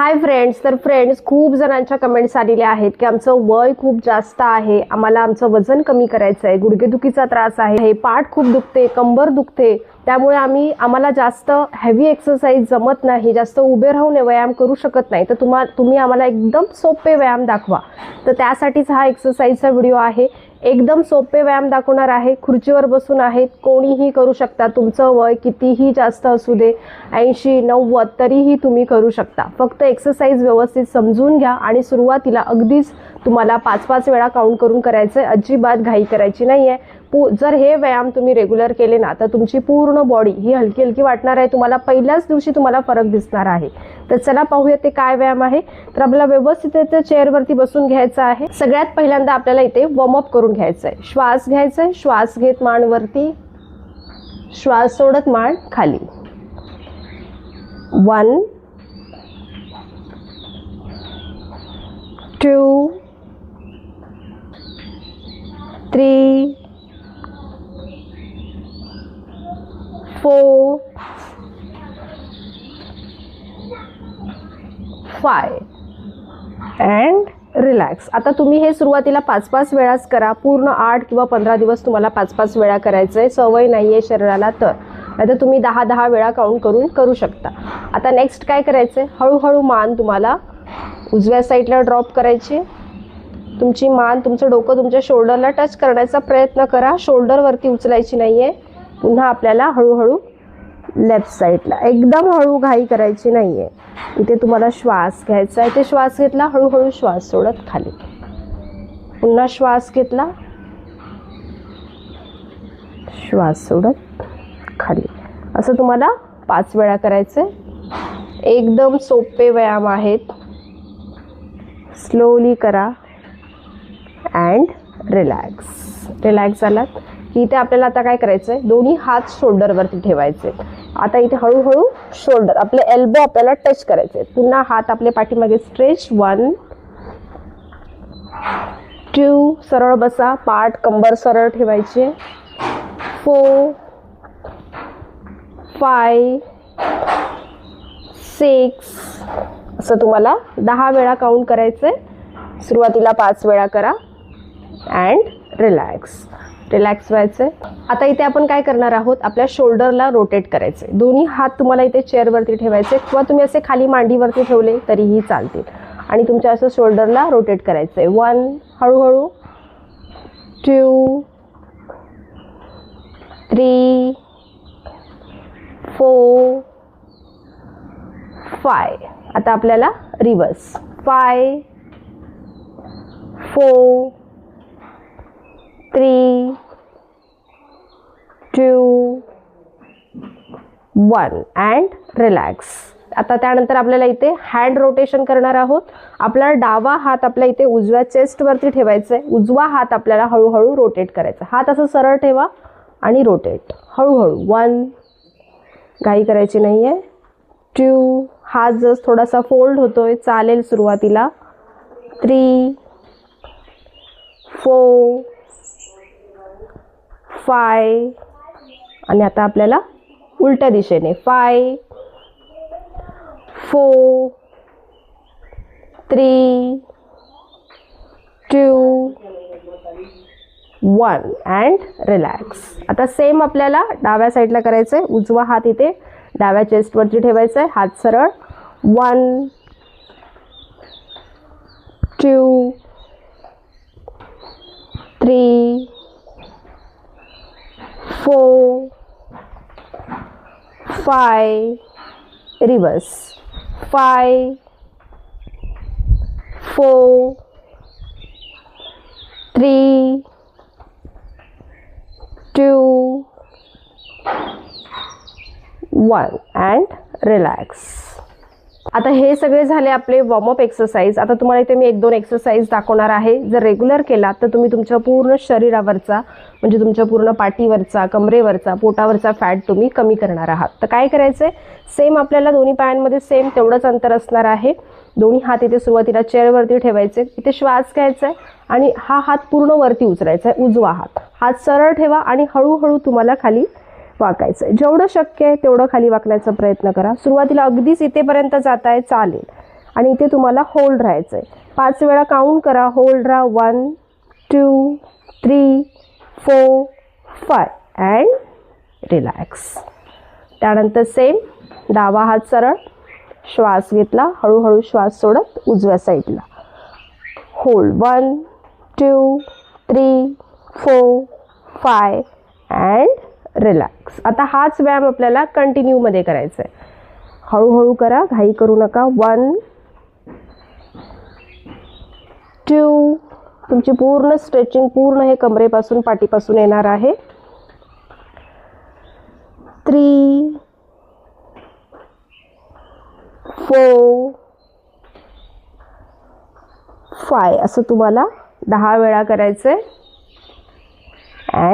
Hi friends तर friends खूप जणांच्या कमेंट्स आलेल्या आहेत की आमचं वय खूप जास्त आहे. आम्हाला आमचं वजन कमी करायचं आहे. गुडघेदुखीचा त्रास आहे. हे पाठ खूप दुखते कंबर दुखते. त्यामुळे आम्ही आम्हाला जास्त हेवी एक्सरसाइज जमत नाही. जास्त उभे राहून व्यायाम करू शकत नाही. तर तुम्हा तुम्ही आम्हाला एकदम सोपे व्यायाम दाखवा. तर त्यासाठीच हा एक्सरसाइजचा व्हिडिओ आहे. एकदम सोपे व्यायाम दाखवणार आहे खुर्चीवर बसून आहेत कोणीही करू शकता. तुमचं वय कितीही जास्त असू दे ऐंशी नव्वद तरीही तुम्ही करू शकता. फक्त एक्सरसाइज व्यवस्थित समजून घ्या आणि सुरुवातीला अगदीच तुम्हाला पाच पाच वेळा काउंट करून करायचं आहे अजिबात घाई करायची नाही आहे पू जर हे व्यायाम तुम्ही रेग्युलर केले ना तर तुमची पूर्ण बॉडी ही हलकी हलकी वाटणार आहे. तुम्हाला पहिल्याच दिवशी तुम्हाला फरक दिसणार आहे. तर चला पाहूया ते काय व्यायाम आहे. तर आपल्याला व्यवस्थित चेअरवरती बसून घ्यायचं आहे. सगळ्यात पहिल्यांदा आपल्याला इथे वॉर्मअप करून घ्यायचं आहे. श्वास घ्यायचा आहे. श्वास घेत मान वरती श्वास सोडत मान खाली. One two three four, five and relax आता तुम्ही हे सुरुवातीला पाच पाच वेळाच करा. पूर्ण आठ किंवा पंधरा दिवस तुम्हाला पाच पाच वेळा करायचं आहे सवय नाही आहे शरीराला तर. नाहीतर तुम्ही दहा दहा वेळा काउंट करून करू शकता. आता नेक्स्ट काय करायचं आहे हळूहळू मान तुम्हाला उजव्या साईडला ड्रॉप करायची. तुमची मान तुमचं डोकं तुमच्या शोल्डरला टच करण्याचा प्रयत्न करा. शोल्डरवरती उचलायची नाही आहे पुन्हा आपल्याला हळूहळू लेफ्ट साईडला एकदम हळू घाई करायची नाही आहे इथे तुम्हाला श्वास घ्यायचा आहे. ते श्वास घेतला हळूहळू श्वास सोडत खाली. पुन्हा श्वास घेतला. श्वास सोडत खाली. असं तुम्हाला पाच वेळा करायचं आहे एकदम सोपे व्यायाम आहेत. स्लोली करा. अँड रिलॅक्स रिलॅक्स झालात. की इथे आपल्याला आता काय करायचं आहे दोन्ही हात शोल्डरवरती ठेवायचे. आता इथे हळूहळू शोल्डर आपले एल्बो आपल्याला टच करायचे. पुन्हा हात आपले पाठीमागे स्ट्रेच वन टू सरळ बसा. पाठ कंबर सरळ ठेवायचे. फोर फाय सिक्स असं तुम्हाला दहा वेळा काउंट करायचं आहे सुरुवातीला पाच वेळा करा. अँड रिलॅक्स रिलॅक्स व्हायचं. आहे आता इथे आपण काय करणार आहोत? आपल्या शोल्डरला रोटेट करायचे दोन्ही हात तुम्हाला इथे चेअरवरती ठेवायचे किंवा तुम्ही असे खाली मांडीवरती ठेवले तरीही चालतील. आणि तुमच्या असं शोल्डरला रोटेट करायचं आहे वन हळूहळू. टू थ्री फोर फाय आता आपल्याला reverse five four three two, one and relax आता त्यानंतर आपल्याला इथे हँड रोटेशन करणार आहोत. आपला डावा हात आपल्या इथे उजव्या चेस्टवरती ठेवायचा आहे उजवा हात आपल्याला हळूहळू रोटेट करायचा. हात असं सरळ ठेवा आणि रोटेट हळूहळू. वन घाई करायची नाही आहे टू हात जस थोडासा फोल्ड होतोय चालेल सुरुवातीला. Three four five. आणि आता आपल्याला उलट्या दिशेने five. Four. Three. Two. One. And relax आता सेम आपल्याला डाव्या साईडला करायचं आहे उजवा हात इथे डाव्या चेस्टवरती ठेवायचा आहे हात सरळ. One two three four, five, reverse, five, four, three, two, one, and relax. आता हे सगळे झाले आपले वॉर्मअप एक्सरसाइज आता तुम्हाला इथे मी एक दोन एक्सरसाइज दाखवणार आहे. जर रेग्युलर केला तर तुम्ही तुमच्या पूर्ण शरीरावरचा म्हणजे तुमच्या पूर्ण पाठीवरचा कमरेवरचा पोटावरचा फॅट तुम्ही कमी करणार आहात. तर काय करायचं आहे सेम आपल्याला दोन्ही पायांमध्ये सेम तेवढंच अंतर असणार आहे. दोन्ही हात इथे सुरुवातीला चेअरवरती ठेवायचे. इथे श्वास घ्यायचा आहे आणि हा हात पूर्ण वरती उचलायचा आहे उजवा हात. हात सरळ ठेवा आणि हळूहळू तुम्हाला खाली वाकायचं आहे. जेवढं शक्य आहे तेवढं खाली वाकण्याचा प्रयत्न करा. सुरुवातीला अगदीच इथेपर्यंत जात आहे चालेल. आणि इथे तुम्हाला होल्ड राहायचं आहे. पाच वेळा काउंट करा. होल्ड राहा. One two three four five and relax त्यानंतर सेम डावा हात सरळ. श्वास घेतला. हळूहळू श्वास सोडत उजव्या साईडला hold one two three four five and relax आता हाच व्यायाम आपल्याला कंटिन्यूमध्ये करायचा आहे हळूहळू करा घाई करू नका. वन टू तुमची पूर्ण स्ट्रेचिंग पूर्ण हे कमरेपासून पाठीपासून येणार आहे. थ्री फोर फाय असं तुम्हाला दहा वेळा करायचं आहे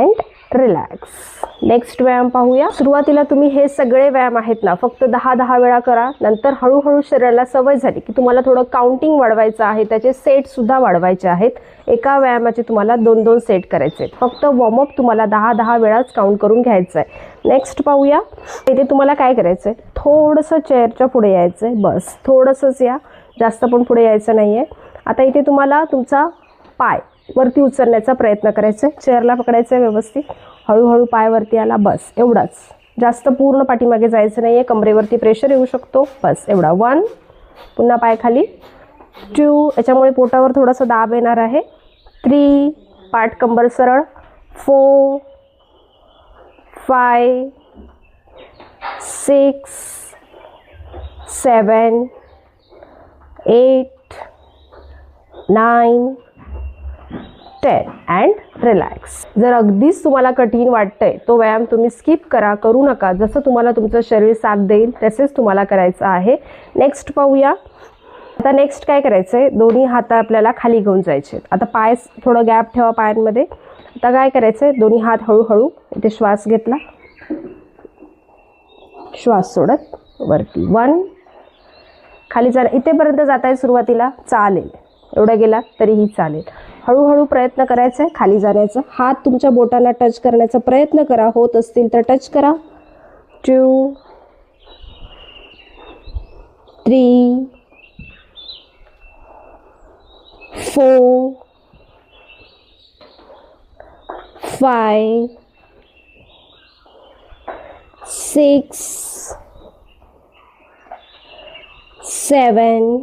अँड रिलॅक्स नेक्स्ट व्यायाम पाहूया. सुरुवातीला तुम्ही हे सगळे व्यायाम आहेत ना फक्त दहा दहा वेळा करा. नंतर हळूहळू शरीराला सवय झाली की तुम्हाला थोडं काउंटिंग वाढवायचं आहे. त्याचे सेटसुद्धा वाढवायचे आहेत. एका व्यायामाचे तुम्हाला दोन दोन सेट करायचे आहेत. फक्त वॉर्मअप तुम्हाला दहा दहा वेळाच काउंट करून घ्यायचं आहे. नेक्स्ट पाहूया. इथे तुम्हाला काय करायचं आहे थोडंसं चेअरच्या पुढे यायचं आहे बस. थोडंसंच या. जास्त पण पुढे यायचं नाही आहे आता इथे तुम्हाला तुमचा पाय. वरती उचलण्याचा प्रयत्न करायचा. आहे चेअरला पकडायचं आहे व्यवस्थित. हळूहळू पाय वरती आला बस एवढाच. जास्त पूर्ण पाठीमागे जायचं नाही आहे कमरेवरती प्रेशर येऊ शकतो. बस एवढा. वन पुन्हा पाय खाली. टू याच्यामुळे पोटावर थोडासा दाब येणार आहे. थ्री पाठ कंबर सरळ. Four five six seven eight nine stair and relax जर अगदीच तुम्हाला कठीण वाटतंय तो व्यायाम तुम्ही स्किप करा करू नका. जसं तुम्हाला तुमचं शरीर साथ देईल तसेच तुम्हाला करायचं आहे. नेक्स्ट पाहूया. आता नेक्स्ट काय करायचं आहे दोन्ही हात आपल्याला खाली घेऊन जायचे आता पाय थोडं गॅप ठेवा पायांमध्ये. आता काय करायचं आहे दोन्ही हात हळूहळू इथे श्वास घेतला. श्वास सोडत वरती. वन खाली चाल इथेपर्यंत जात आहे सुरुवातीला. चालेल. एवढं गेला तरीही चालेल. हळूहळू प्रयत्न करायचा आहे खाली जाण्याचा. हात तुमच्या बोटाला टच करण्याचा प्रयत्न करा. होत असतील तर टच करा. Two three four five six seven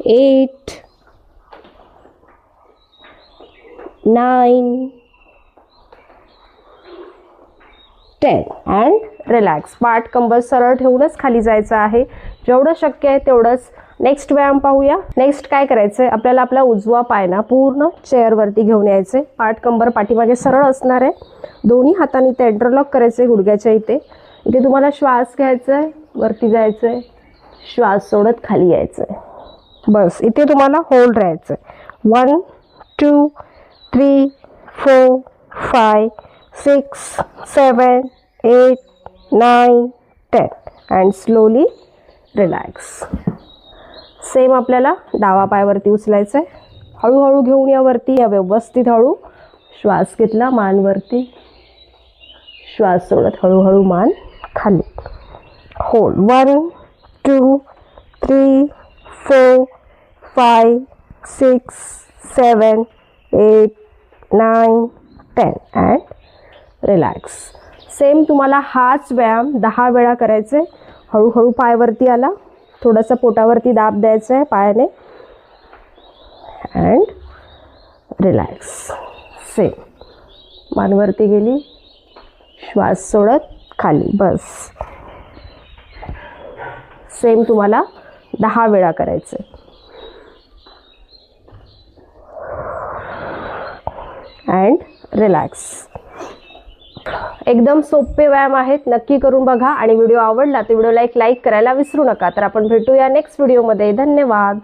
eight, nine, ten. And relax. पाठ कंबर सरळ ठेवूनच खाली जायचं आहे. जेवढं शक्य आहे तेवढंच नेक्स्ट व्यायाम पाहूया. नेक्स्ट काय करायचं आहे आपल्याला आपला उजवा पाय ना पूर्ण चेअरवरती घेऊन यायचे पाठ कंबर पाठीमागे सरळ असणार आहे. दोन्ही हाताने ते इंटरलॉक करायचे गुडघ्याच्या इथे. इथे तुम्हाला श्वास घ्यायचा आहे वरती जायचं आहे श्वास सोडत खाली यायचं आहे बस. इथे तुम्हाला होल्ड राहायचं आहे one two three four five six seven eight nine ten and slowly relax same आपल्याला डावा पायावरती उचलायचं आहे हळूहळू घेऊन यावरती या व्यवस्थित हळू श्वास घेतला मानवरती श्वास सोडत हळूहळू मान खाली. Hold one two three four five six seven eight nine ten and relax. Same तुम्हाला हाच व्यायाम दहा वेळा करायचा. आहे हळूहळू पायवरती आला. थोडंसं पोटावरती दाब द्यायचा आहे पायाने. And relax. सेम. मानवरती गेली. श्वास सोडत खाली. बस. सेम तुम्हाला दहा वेळा करायचं अँड रिलॅक्स एकदम सोपे व्यायाम आहेत नक्की करून बघा. आणि व्हिडिओ आवडला तर व्हिडिओला एक लाईक करायला विसरू नका. तर आपण भेटूया नेक्स्ट व्हिडिओमध्ये धन्यवाद.